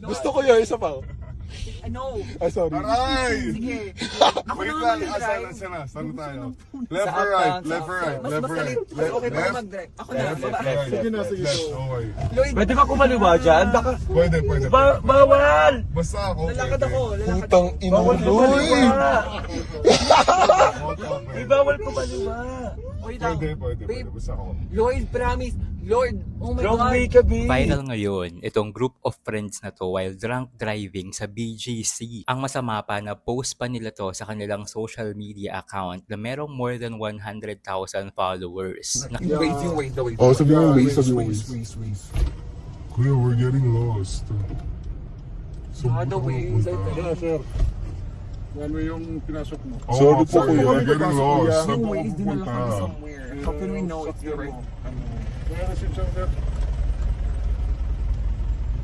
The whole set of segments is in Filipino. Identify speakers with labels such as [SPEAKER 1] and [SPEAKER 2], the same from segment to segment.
[SPEAKER 1] Gusto ko yun, isa pa.
[SPEAKER 2] Ano?
[SPEAKER 1] Ay, sorry.
[SPEAKER 3] Aray!
[SPEAKER 2] Sige. Ako
[SPEAKER 3] Wait
[SPEAKER 2] na
[SPEAKER 3] lang,
[SPEAKER 2] mag-drive.
[SPEAKER 3] asa na, sana, saan tayo? Left or right? Left or right?
[SPEAKER 2] Mas
[SPEAKER 3] Left or right?
[SPEAKER 2] galit. Mas okay pa ako mag-drive. Ako na.
[SPEAKER 3] Left,
[SPEAKER 2] Baba.
[SPEAKER 1] Sige na, sige,
[SPEAKER 3] Left, okay.
[SPEAKER 2] Lloyd,
[SPEAKER 4] Pwede ba kumaliwa dyan? Baka...
[SPEAKER 3] Pwede, pwede.
[SPEAKER 4] Ba- bawal!
[SPEAKER 3] Basta ako.
[SPEAKER 2] lalakad ako. Lalakad
[SPEAKER 1] Putang
[SPEAKER 2] ako.
[SPEAKER 1] ina
[SPEAKER 4] Bawal
[SPEAKER 1] Loy.
[SPEAKER 4] kumaliwa! Di bawal kumaliwa!
[SPEAKER 2] Wait lang.
[SPEAKER 3] Pwede, pwede, pwede.
[SPEAKER 2] Babe,
[SPEAKER 3] Basta ako.
[SPEAKER 2] Lloyd, promise. Lloyd, oh my
[SPEAKER 4] Wrong
[SPEAKER 2] God.
[SPEAKER 4] way ka, babe!
[SPEAKER 5] Viral ngayon, itong group of friends na to while drunk driving sa BGC. Ang masama pa na post pa nila to sa kanilang social media account na merong more than 100,000 followers. Na-
[SPEAKER 2] Yung ways, yung ways, the ways.
[SPEAKER 1] Oh, sabi mo, waste, sabi mo,
[SPEAKER 3] waste,
[SPEAKER 1] waste.
[SPEAKER 3] waste. Kuya, we're getting lost. So,
[SPEAKER 2] Ah, the ways. I
[SPEAKER 1] Yeah, sir. Ano yung pinasok mo?
[SPEAKER 3] Oh,
[SPEAKER 1] Sorry po, kuya.
[SPEAKER 3] we're getting lost. Saan
[SPEAKER 2] Yung
[SPEAKER 3] po pupunta?
[SPEAKER 2] How can we know it's the right?
[SPEAKER 1] Kaya nasip siya, sir.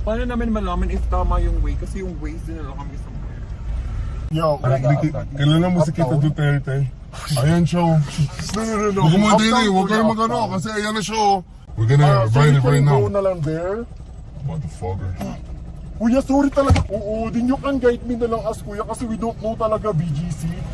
[SPEAKER 2] Paano namin malaman if tama yung way? Kasi yung ways dinala kami somewhere.
[SPEAKER 3] Yo, kailan mo si Kita Duterte? Ayan siya. oh.
[SPEAKER 1] No, no, no, no.
[SPEAKER 3] Huwag mo dili, huwag kayo magano kasi ayan na siya. We're gonna it
[SPEAKER 1] po,
[SPEAKER 3] right
[SPEAKER 1] go
[SPEAKER 3] now.
[SPEAKER 1] na lang there.
[SPEAKER 3] Motherfucker.
[SPEAKER 1] Kuya, sorry talaga. Oo, din you can guide me na lang as kuya kasi we don't know talaga BGC.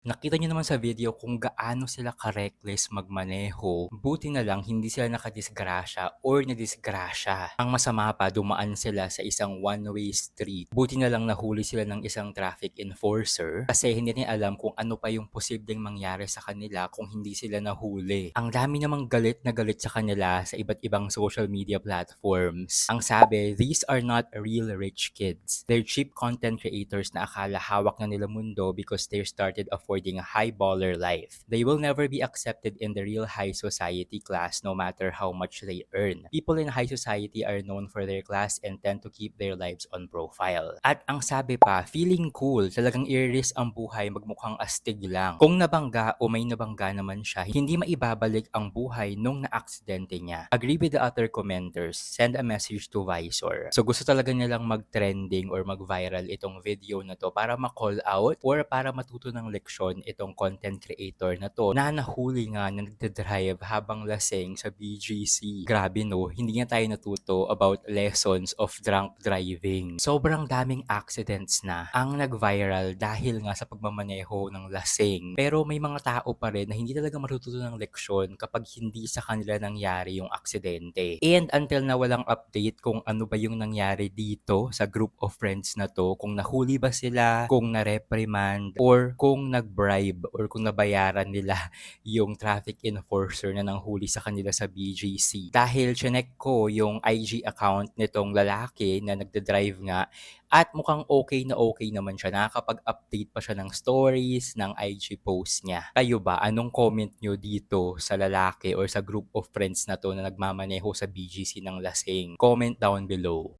[SPEAKER 5] Nakita nyo naman sa video kung gaano sila ka-reckless magmaneho. Buti na lang hindi sila nakadisgrasya or nadisgrasya. Ang masama pa, dumaan sila sa isang one-way street. Buti na lang nahuli sila ng isang traffic enforcer kasi hindi niya alam kung ano pa yung posibleng mangyari sa kanila kung hindi sila nahuli. Ang dami namang galit na galit sa kanila sa iba't ibang social media platforms. Ang sabi, these are not real rich kids. They're cheap content creators na akala hawak na nila mundo because they started affording a high baller life. They will never be accepted in the real high society class no matter how much they earn. People in high society are known for their class and tend to keep their lives on profile. At ang sabi pa, feeling cool, talagang i-risk ang buhay magmukhang astig lang. Kung nabangga o may nabangga naman siya, hindi maibabalik ang buhay nung na-aksidente niya. Agree with the other commenters, send a message to Visor. So gusto talaga nilang mag-trending or mag-viral itong video na to para ma-call out or para matuto ng leksyon itong content creator na to na nahuli nga na nagdadrive habang lasing sa BGC. Grabe no, hindi nga tayo natuto about lessons of drunk driving. Sobrang daming accidents na ang nag-viral dahil nga sa pagmamaneho ng lasing. Pero may mga tao pa rin na hindi talaga matututo ng leksyon kapag hindi sa kanila nangyari yung aksidente. And until na walang update kung ano ba yung nangyari dito sa group of friends na to, kung nahuli ba sila, kung na-reprimand, or kung nag-bribe, or kung nabayaran nila yung traffic enforcer na nanghuli sa kanila sa BGC. Dahil chinek ko yung IG account nitong lalaki na nagda-drive nga at mukhang okay na okay naman siya. Nakakapag-update pa siya ng stories, ng IG post niya. Kayo ba, anong comment nyo dito sa lalaki or sa group of friends na to na nagmamaneho sa BGC ng lasing? Comment down below.